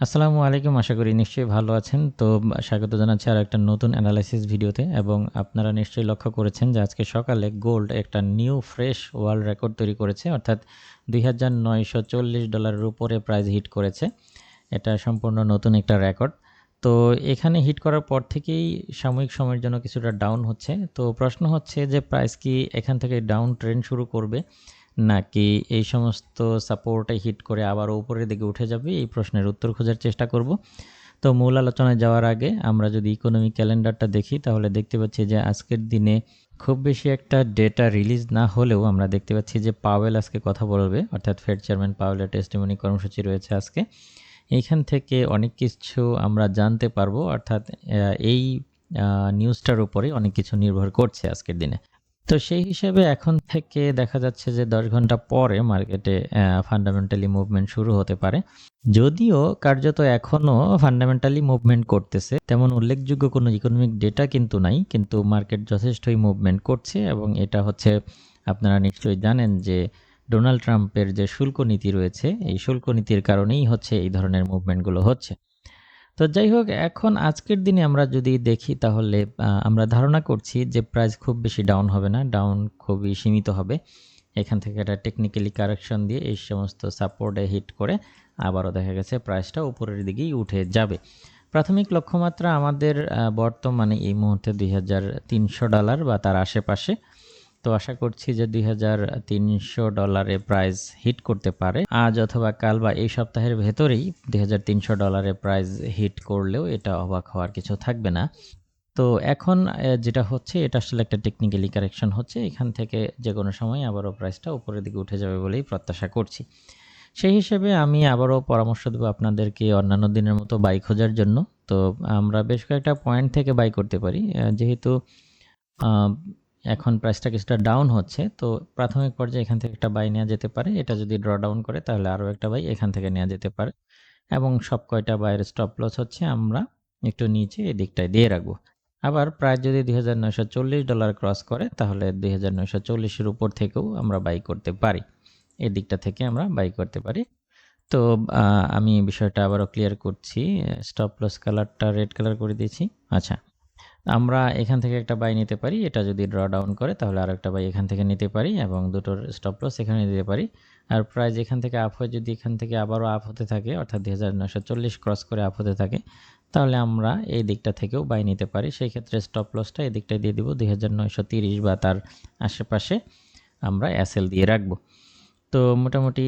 আসসালামু আলাইকুম, আশা করি নিশ্চয়ই ভালো আছেন। তো, স্বাগত জানাচ্ছি আর একটা নতুন অ্যানালাইসিস ভিডিওতে এবং আপনারা নিশ্চয়ই লক্ষ্য করেছেন যে আজকে সকালে গোল্ড একটা নিউ ফ্রেশ ওয়ার্ল্ড রেকর্ড তৈরি করেছে, অর্থাৎ দুই হাজার নয়শো চল্লিশ ডলারের উপরে প্রাইস হিট করেছে। এটা সম্পূর্ণ নতুন একটা রেকর্ড তো, এখানে হিট করার পর থেকেই সাময়িক সময়ের জন্য কিছুটা ডাউন হচ্ছে। তো, প্রশ্ন হচ্ছে যে প্রাইস কি এখান থেকে ডাউন ট্রেন্ড শুরু করবে? নাকি এই সমস্ত সাপোর্টে হিট করে আবার উপরের দিকে উঠে যাবে? এই প্রশ্নের উত্তর খোঁজার চেষ্টা করব। তো মূল আলোচনায় যাওয়ার আগে আমরা যদি ইকোনমিক ক্যালেন্ডারটা দেখি, তাহলে দেখতে পাচ্ছি যে আজকের দিনে খুব বেশি একটা ডেটা রিলিজ না হলেও আমরা দেখতে পাচ্ছি যে পাওয়েল আজকে কথা বলবে, অর্থাৎ ফেড চেয়ারম্যান পাওয়েলের টেস্টিমনি কর্মসূচি রয়েছে আজকে। এইখান থেকে অনেক কিছু আমরা জানতে পারব, অর্থাৎ এই নিউজটার উপরে অনেক কিছু নির্ভর করছে আজকের দিনে। তো সেই হিসেবে এখন থেকে দেখা যাচ্ছে যে দশ ঘণ্টা পরে মার্কেটে ফান্ডামেন্টালি মুভমেন্ট শুরু হতে পারে। যদিও কার্যত এখনও ফান্ডামেন্টালি মুভমেন্ট করতেছে, তেমন উল্লেখযোগ্য কোনো ইকোনমিক ডেটা কিন্তু নাই, কিন্তু মার্কেট যথেষ্টই মুভমেন্ট করছে এবং এটা হচ্ছে আপনারা নিশ্চয়ই জানেন যে ডোনাল্ড ট্রাম্পের যে শুল্ক নীতি রয়েছে, এই শুল্ক নীতির কারণেই হচ্ছে এই ধরনের মুভমেন্টগুলো হচ্ছে। তো যাই হোক, এখন আজকের দিনে আমরা যদি দেখি তাহলে আমরা ধারণা করছি যে প্রাইস খুব বেশি ডাউন হবে না ডাউন খুবই সীমিত হবে। এখান থেকে একটা টেকনিক্যালি কারেকশন দিয়ে এই সমস্ত সাপোর্টে হিট করে আবারও দেখা গেছে প্রাইসটা উপরের দিকেই উঠে যাবে। প্রাথমিক লক্ষ্যমাত্রা আমাদের বর্তমানে এই মুহূর্তে দুই হাজার তিনশো ডলার বা তার আশেপাশে। তো আশা করছি যে দুই হাজার তিনশো ডলারে প্রাইস হিট করতে পারে। আজ অথবা কাল বা এই সপ্তাহের ভেতরেই দুই হাজার তিনশো ডলারে প্রাইস হিট করলেও এটা অবাক হওয়ার কিছু থাকবে না। তো এখন যেটা হচ্ছে, এটা আসলে একটা টেকনিক্যালি কারেকশন হচ্ছে। এখান থেকে যে কোনো সময় আবারও প্রাইসটা উপরের দিকে উঠে যাবে বলেই প্রত্যাশা করছি। সেই হিসেবে আমি আবারও পরামর্শ দেবো আপনাদেরকে অন্যান্য দিনের মতো বাই খোঁজার জন্য। তো আমরা বেশ কয়েকটা পয়েন্ট থেকে বাই করতে পারি। যেহেতু এখন প্রাইসটা কিছুটা ডাউন হচ্ছে, তো প্রাথমিক পর্যায়ে এখান থেকে একটা বাই নেওয়া যেতে পারে। এটা যদি ড্র ডাউন করে, তাহলে আরও একটা বাই এখান থেকে নেওয়া যেতে পারে। এবং সব কয়টা বাইয়ের স্টপ লস হচ্ছে, আমরা একটু নিচে এই দিকটায় দিয়ে রাখব। আবার প্রায় যদি দুই হাজার নয়শো চল্লিশ ডলার ক্রস করে, তাহলে দুই হাজার উপর থেকেও আমরা বাই করতে পারি। এই দিকটা থেকে আমরা বাই করতে পারি। তো আমি বিষয়টা আবারও ক্লিয়ার করছি। স্টপ লস কালারটা রেড কালার করে দিয়েছি। আচ্ছা। আমরা এখান থেকে একটা বাই নিতে পারি। এটা যদি ড্র ডাউন করে তাহলে আর একটা বাই এখান থেকে নিতে পারি এবং দুটোর স্টপ লস এখানে দিতে পারি। আর প্রাইস এখান থেকে আপ হয়ে যদি এখান থেকে আবারও আপ হতে থাকে, অর্থাৎ দুই ক্রস করে আপ হতে থাকে, তাহলে আমরা এই দিকটা থেকেও বাই নিতে পারি। সেই ক্ষেত্রে স্টপ লসটা এই দিকটায় দিয়ে দিব। দুই বা তার আশেপাশে আমরা অ্যাসেল দিয়ে রাখব। তো মোটামুটি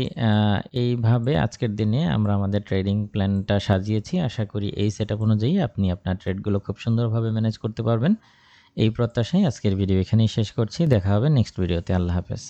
এইভাবে আজকের দিনে আমরা আমাদের ট্রেডিং প্ল্যানটা সাজিয়েছি। আশা করি এই সেট আপ অনুযায়ী আপনি আপনার ট্রেডগুলো খুব সুন্দরভাবে ম্যানেজ করতে পারবেন। এই প্রত্যাশায় আজকের ভিডিও এখানেই শেষ করছি। দেখা হবে নেক্সট ভিডিওতে আল্লাহ হাফেজ।